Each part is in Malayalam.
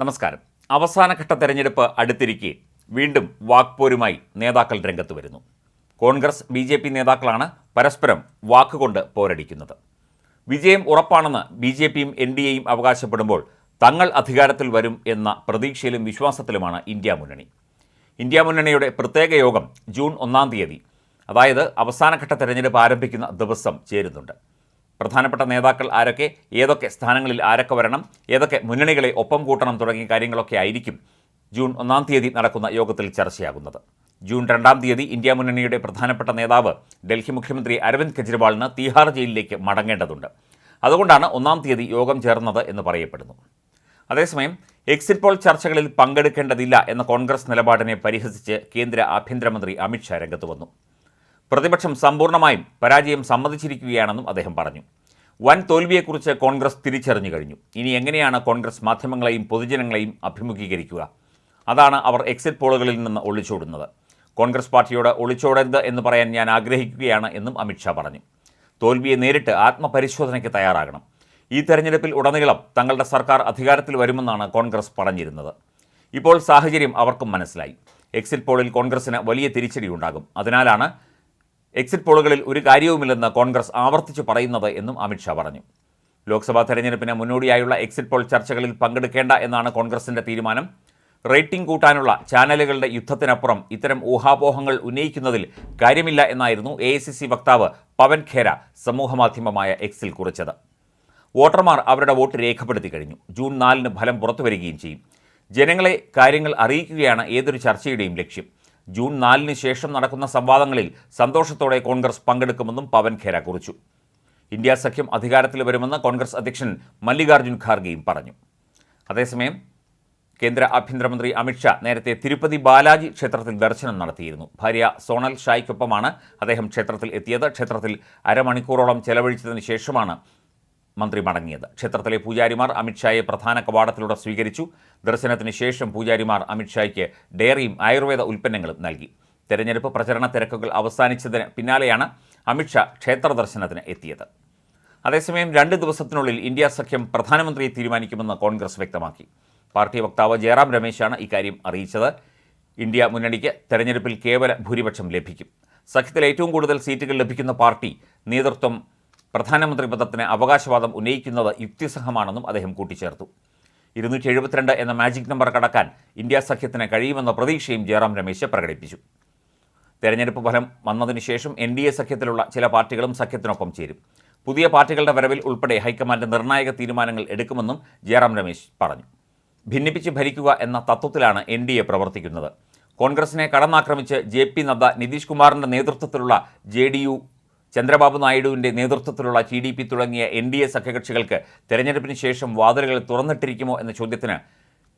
നമസ്കാരം. അവസാനഘട്ട തെരഞ്ഞെടുപ്പ് അടുത്തിരിക്കെ. വീണ്ടും വാക്പോരുമായി നേതാക്കൾ രംഗത്ത് വരുന്നു. കോൺഗ്രസ് ബി ജെ പി നേതാക്കളാണ് പരസ്പരം വാക്കുകൊണ്ട് പോരടിക്കുന്നത്. വിജയം ഉറപ്പാണെന്ന് ബി ജെ പിയും എൻ ഡി എയും അവകാശപ്പെടുമ്പോൾ തങ്ങൾ അധികാരത്തിൽ വരും എന്ന പ്രതീക്ഷയിലും വിശ്വാസത്തിലുമാണ് ഇന്ത്യ മുന്നണി. ഇന്ത്യ മുന്നണിയുടെ പ്രത്യേക യോഗം ജൂൺ ഒന്നാം തീയതി. അതായത് അവസാനഘട്ട തെരഞ്ഞെടുപ്പ് ആരംഭിക്കുന്ന ദിവസം ചേരുന്നുണ്ട്. പ്രധാനപ്പെട്ട നേതാക്കൾ ആരൊക്കെ ഏതൊക്കെ സ്ഥാനങ്ങളിൽ ആരൊക്കെ വരണം ഏതൊക്കെ മുന്നണികളെ ഒപ്പം കൂട്ടണം തുടങ്ങിയ കാര്യങ്ങളൊക്കെ ആയിരിക്കും ജൂൺ ഒന്നാം തീയതി നടക്കുന്ന യോഗത്തിൽ ചർച്ചയാകുന്നത്. ജൂൺ രണ്ടാം തീയതി ഇന്ത്യ മുന്നണിയുടെ പ്രധാനപ്പെട്ട നേതാവ് ഡൽഹി മുഖ്യമന്ത്രി അരവിന്ദ് കെജ്രിവാളിന് തീഹാർ ജയിലിലേക്ക് മടങ്ങേണ്ടതുണ്ട്. അതുകൊണ്ടാണ് ഒന്നാം തീയതി യോഗം ചേർന്നത് എന്ന് പറയപ്പെടുന്നു. അതേസമയം എക്സിറ്റ് പോൾ ചർച്ചകളിൽ പങ്കെടുക്കേണ്ടതില്ല എന്ന കോൺഗ്രസ് നിലപാടിനെ പരിഹസിച്ച് കേന്ദ്ര ആഭ്യന്തരമന്ത്രി അമിത്ഷാ രംഗത്ത് വന്നു. പ്രതിപക്ഷം സമ്പൂർണമായും പരാജയം സമ്മതിച്ചിരിക്കുകയാണെന്നും അദ്ദേഹം പറഞ്ഞു. വൻ തോൽവിയെക്കുറിച്ച് കോൺഗ്രസ് തിരിച്ചറിഞ്ഞു കഴിഞ്ഞു. ഇനി എങ്ങനെയാണ് കോൺഗ്രസ് മാധ്യമങ്ങളെയും പൊതുജനങ്ങളെയും അഭിമുഖീകരിക്കുക? അതാണ് അവർ എക്സിറ്റ് പോളുകളിൽ നിന്ന് ഒളിച്ചോടുന്നത്. കോൺഗ്രസ് പാർട്ടിയോട് ഒളിച്ചോടരുത് എന്ന് പറയാൻ ഞാൻ ആഗ്രഹിക്കുകയാണ് എന്നും അമിത്ഷാ പറഞ്ഞു. തോൽവിയെ നേരിട്ട് ആത്മപരിശോധനയ്ക്ക് തയ്യാറാകണം. ഈ തെരഞ്ഞെടുപ്പിൽ ഉടനീളം തങ്ങളുടെ സർക്കാർ അധികാരത്തിൽ വരുമെന്നാണ് കോൺഗ്രസ് പറഞ്ഞിരുന്നത്. ഇപ്പോൾ സാഹചര്യം അവർക്കും മനസ്സിലായി. എക്സിറ്റ് പോളിൽ കോൺഗ്രസിന് വലിയ തിരിച്ചടിയുണ്ടാകും. അതിനാലാണ് എക്സിറ്റ് പോളുകളിൽ ഒരു കാര്യവുമില്ലെന്ന് കോൺഗ്രസ് ആവർത്തിച്ചു പറയുന്നത് എന്നും അമിത്ഷാ പറഞ്ഞു. ലോക്സഭാ തെരഞ്ഞെടുപ്പിന് മുന്നോടിയായുള്ള എക്സിറ്റ് പോൾ ചർച്ചകളിൽ പങ്കെടുക്കേണ്ട എന്നാണ് കോൺഗ്രസിന്റെ തീരുമാനം. റേറ്റിംഗ് കൂട്ടാനുള്ള ചാനലുകളുടെ യുദ്ധത്തിനപ്പുറം ഇത്തരം ഊഹാപോഹങ്ങൾ ഉന്നയിക്കുന്നതിൽ കാര്യമില്ല എന്നായിരുന്നു എ വക്താവ് പവൻ ഖേര സമൂഹമാധ്യമമായ എക്സിൽ കുറിച്ചത്. വോട്ടർമാർ അവരുടെ വോട്ട് രേഖപ്പെടുത്തി കഴിഞ്ഞു. ജൂൺ നാലിന് ഫലം പുറത്തു വരികയും ചെയ്യും. ജനങ്ങളെ കാര്യങ്ങൾ അറിയിക്കുകയാണ് ഏതൊരു ചർച്ചയുടെയും ലക്ഷ്യം. ജൂൺ നാലിന് ശേഷം നടക്കുന്ന സംവാദങ്ങളിൽ സന്തോഷത്തോടെ കോൺഗ്രസ് പങ്കെടുക്കുമെന്നും പവൻ ഖേര കുറിച്ചു. ഇന്ത്യ സഖ്യം അധികാരത്തിൽ വരുമെന്ന് കോൺഗ്രസ് അധ്യക്ഷൻ മല്ലികാർജുൻ ഖാർഗെയും പറഞ്ഞു. അതേസമയം കേന്ദ്ര ആഭ്യന്തരമന്ത്രി അമിത്ഷാ നേരത്തെ തിരുപ്പതി ബാലാജി ക്ഷേത്രത്തിൽ ദർശനം നടത്തിയിരുന്നു. ഭാര്യ സോണൽ ഷായ്ക്കൊപ്പമാണ് അദ്ദേഹം ക്ഷേത്രത്തിൽ എത്തിയത്. ക്ഷേത്രത്തിൽ അരമണിക്കൂറോളം ചെലവഴിച്ചതിന് ശേഷമാണ് മന്ത്രി മടങ്ങിയത്. ക്ഷേത്രത്തിലെ പൂജാരിമാർ അമിത്ഷായെ പ്രധാന കവാടത്തിലൂടെ സ്വീകരിച്ചു. ദർശനത്തിന് ശേഷം പൂജാരിമാർ അമിത്ഷായ്ക്ക് ഡയറിയും ആയുർവേദ ഉൽപ്പന്നങ്ങളും നൽകി. തെരഞ്ഞെടുപ്പ് പ്രചരണ തിരക്കുകൾ അവസാനിച്ചതിന് പിന്നാലെയാണ് അമിത്ഷാ ക്ഷേത്ര ദർശനത്തിന് എത്തിയത്. അതേസമയം രണ്ട് ദിവസത്തിനുള്ളിൽ ഇന്ത്യ സഖ്യം പ്രധാനമന്ത്രിയെ തീരുമാനിക്കുമെന്ന് കോൺഗ്രസ് വ്യക്തമാക്കി. പാർട്ടി വക്താവ് ജയറാം രമേശാണ് ഇക്കാര്യം അറിയിച്ചത്. ഇന്ത്യ മുന്നണിക്ക് തെരഞ്ഞെടുപ്പിൽ കേവല ഭൂരിപക്ഷം ലഭിക്കും. സഖ്യത്തിൽ ഏറ്റവും കൂടുതൽ സീറ്റുകൾ ലഭിക്കുന്ന പാർട്ടി നേതൃത്വം പ്രധാനമന്ത്രി പദത്തിന് അവകാശവാദം ഉന്നയിക്കുന്നത് യുക്തിസഹമാണെന്നും അദ്ദേഹം കൂട്ടിച്ചേർത്തു. ഇരുന്നൂറ്റി എഴുപത്തിരണ്ട് എന്ന മാജിക് നമ്പർ കടക്കാൻ ഇന്ത്യ സഖ്യത്തിന് കഴിയുമെന്ന പ്രതീക്ഷയും ജയറാം രമേശ് പ്രകടിപ്പിച്ചു. തെരഞ്ഞെടുപ്പ് ഫലം വന്നതിന് ശേഷം എൻ ഡി എ സഖ്യത്തിലുള്ള ചില പാർട്ടികളും സഖ്യത്തിനൊപ്പം ചേരും. പുതിയ പാർട്ടികളുടെ വരവിൽ ഉൾപ്പെടെ ഹൈക്കമാൻഡ് നിർണായക തീരുമാനങ്ങൾ എടുക്കുമെന്നും ജയറാം രമേശ് പറഞ്ഞു. ഭിന്നിപ്പിച്ച് ഭരിക്കുക എന്ന തത്വത്തിലാണ് എൻ ഡി എ പ്രവർത്തിക്കുന്നത്. കോൺഗ്രസിനെ കടന്നാക്രമിച്ച് ജെ പി നദ്ദ നിതീഷ് കുമാറിന്റെ നേതൃത്വത്തിലുള്ള ജെ ഡി യു ചന്ദ്രബാബു നായിഡുവിന്റെ നേതൃത്വത്തിലുള്ള ടി ഡി പി തുടങ്ങിയ എൻ ഡി എ സഖ്യകക്ഷികൾക്ക് തെരഞ്ഞെടുപ്പിന് ശേഷം വാതിലുകൾ തുറന്നിട്ടിരിക്കുമോ എന്ന ചോദ്യത്തിന്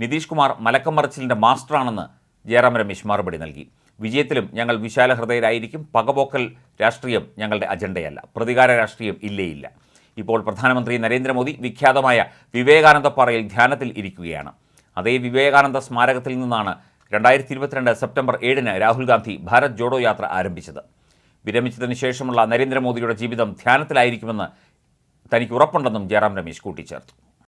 നിതീഷ് കുമാർ മലക്കം മറിച്ചിലിന്റെ മാസ്റ്ററാണെന്ന് ജയറാം രമേശ് മറുപടി നൽകി. വിജയത്തിലും ഞങ്ങൾ വിശാല ഹൃദയരായിരിക്കും. പകപോക്കൽ രാഷ്ട്രീയം ഞങ്ങളുടെ അജണ്ടയല്ല. പ്രതികാര രാഷ്ട്രീയം ഇല്ലേയില്ല. ഇപ്പോൾ പ്രധാനമന്ത്രി നരേന്ദ്രമോദി വിഖ്യാതമായ വിവേകാനന്ദ പാറയിൽ ധ്യാനത്തിൽ ഇരിക്കുകയാണ്. അതേ വിവേകാനന്ദ സ്മാരകത്തിൽ നിന്നാണ് രണ്ടായിരത്തി ഇരുപത്തിരണ്ട് സെപ്റ്റംബർ ഏഴിന് രാഹുൽ ഗാന്ധി ഭാരത് ജോഡോ യാത്ര ആരംഭിച്ചത്. വിരമിച്ചതിന് ശേഷമുള്ള നരേന്ദ്രമോദിയുടെ ജീവിതം ധ്യാനത്തിലായിരിക്കുമെന്ന് തനിക്ക് ഉറപ്പുണ്ടെന്നും ജയറാം രമേശ് കൂട്ടിച്ചേർത്തു.